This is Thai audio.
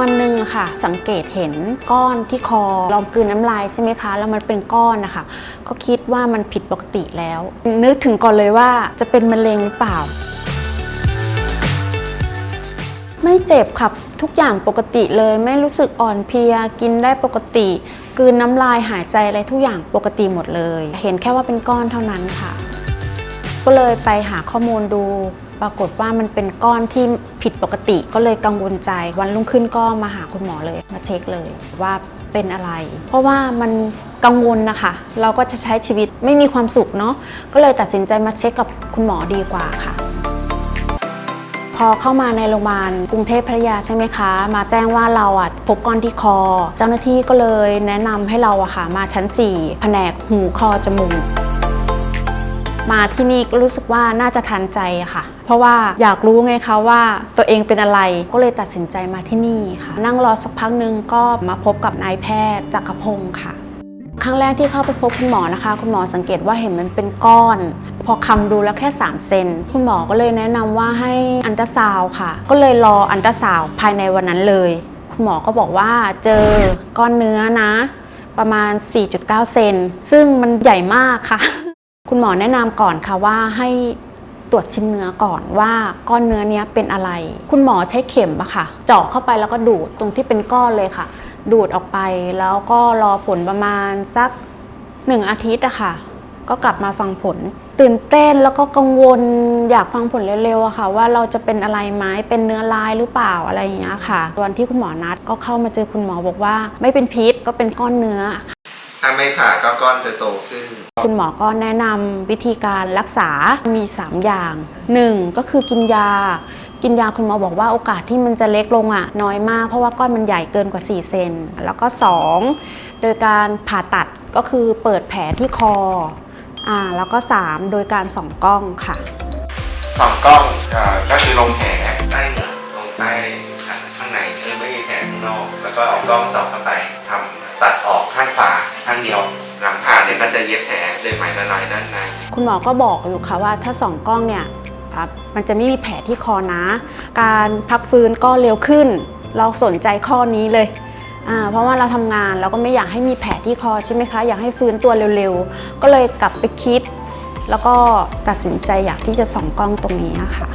วันหนึ่งค่ะ สังเกตเห็นก้อนที่คอลองกืนน้ำลายใช่ไหมคะ แล้วมันเป็นก้อนนะคะ ก็คิดว่ามันผิดปกติแล้ว นึกถึงก่อนเลยว่าจะเป็นมะเร็งหรือเปล่า ไม่เจ็บค่ะทุกอย่างปกติเลย ไม่รู้สึกอ่อนเพลียกินได้ปกติกืนน้ำลายหายใจอะไรทุกอย่างปกติหมดเลย เห็นแค่ว่าเป็นก้อนเท่านั้นค่ะ ก็เลยไปหาข้อมูลดู ปรากฏว่ามันเป็นก้อนที่ผิดปกติ ก็เลยกังวลใจ วันรุ่งขึ้นก็มาหาคุณหมอเลย มาเช็คเลยว่าเป็นอะไร เพราะว่ามันกังวลนะคะ เราก็จะใช้ชีวิตไม่มีความสุขเนาะ ก็เลยตัดสินใจมาเช็คกับคุณหมอดีกว่าค่ะ พอเข้ามาในโรงพยาบาลกรุงเทพพัทยาใช่ไหมคะ มาแจ้งว่าเราอะพบก้อนที่คอ เจ้าหน้าที่ก็เลยแนะนำให้เราอะค่ะ มาชั้น 4 แผนกหูคอจมูก มาที่นี่รู้สึกว่าน่าจะทันใจค่ะ เพราะว่าอยากรู้ไงคะว่าตัวเองเป็นอะไรก็เลยตัดสินใจมาที่นี่ค่ะ นั่งรอสักพักหนึ่งก็มาพบกับนายแพทย์จักรพงศ์ค่ะครั้งแรกที่เข้าไปพบคุณหมอนะคะ คุณหมอสังเกตว่าเห็นมันเป็นก้อน พอคำดูแล้วแค่ 3 เซน คุณหมอก็เลยแนะนำว่าให้อันตราซาวค่ะ ก็เลยรออันตราซาวภายในวันนั้นเลย คุณหมอก็บอกว่าเจอก้อนเนื้อนะ ประมาณ 4.9 เซน ซึ่งมันใหญ่มากค่ะ คุณหมอแนะนำก่อนค่ะว่าให้ตรวจชิ้นเนื้อก่อนว่าก้อนเนื้อเนี้ยเป็นอะไร คุณหมอใช้เข็มอะค่ะ เจาะเข้าไปแล้วก็ดูดตรงที่เป็นก้อนเลยค่ะ ดูดออกไปแล้วก็รอผลประมาณสักหนึ่งอาทิตย์อะค่ะ ก็กลับมาฟังผล ตื่นเต้นแล้วก็กังวลอยากฟังผลเร็วๆอะค่ะ ว่าเราจะเป็นอะไรไหมเป็นเนื้อลายหรือเปล่าอะไรอย่างเงี้ยค่ะวันที่คุณหมอนัดก็เข้ามาเจอคุณหมอบอกว่า ไม่เป็นพิษก็เป็นก้อนเนื้อ ถ้าไม่ผ่าก็ก้อนจะโตขึ้น คุณหมอก็แนะนำวิธีการรักษา มี 3 อย่าง 1. ก็คือกินยา กินยาคุณหมอบอกว่าโอกาสที่มันจะเล็กลงอะน้อยมากเพราะว่าก้อนมันใหญ่เกินกว่า 4 เซน แล้วก็ 2. โดยการผ่าตัดก็คือเปิดแผลที่คอ อ่า แล้วก็ 3. โดยการส่องกล้องค่ะ สองกล้องเอ่อก็คือลงแผลใต้เหงือกลงใต้ข้างในคือไม่มีแผลข้างนอก แล้วก็เอากล้องส่องเข้าไปทำตัดออกข้างขวางเดียว หลังผ่าเนี่ยก็จะเย็บแผลด้วยไหมละลายด้านใน คุณหมอก็บอกอยู่ค่ะว่าถ้าส่องกล้องเนี่ยครับมันจะไม่มีแผลที่คอนะ การพักฟื้นก็เร็วขึ้น เราสนใจข้อนี้เลยเพราะว่าเราทำงานเราก็ไม่อยากให้มีแผลที่คอใช่ไหมคะ อยากให้ฟื้นตัวเร็วๆ ก็เลยกลับไปคิด แล้วก็ตัดสินใจอยากที่จะส่องกล้องตรงนี้ค่ะ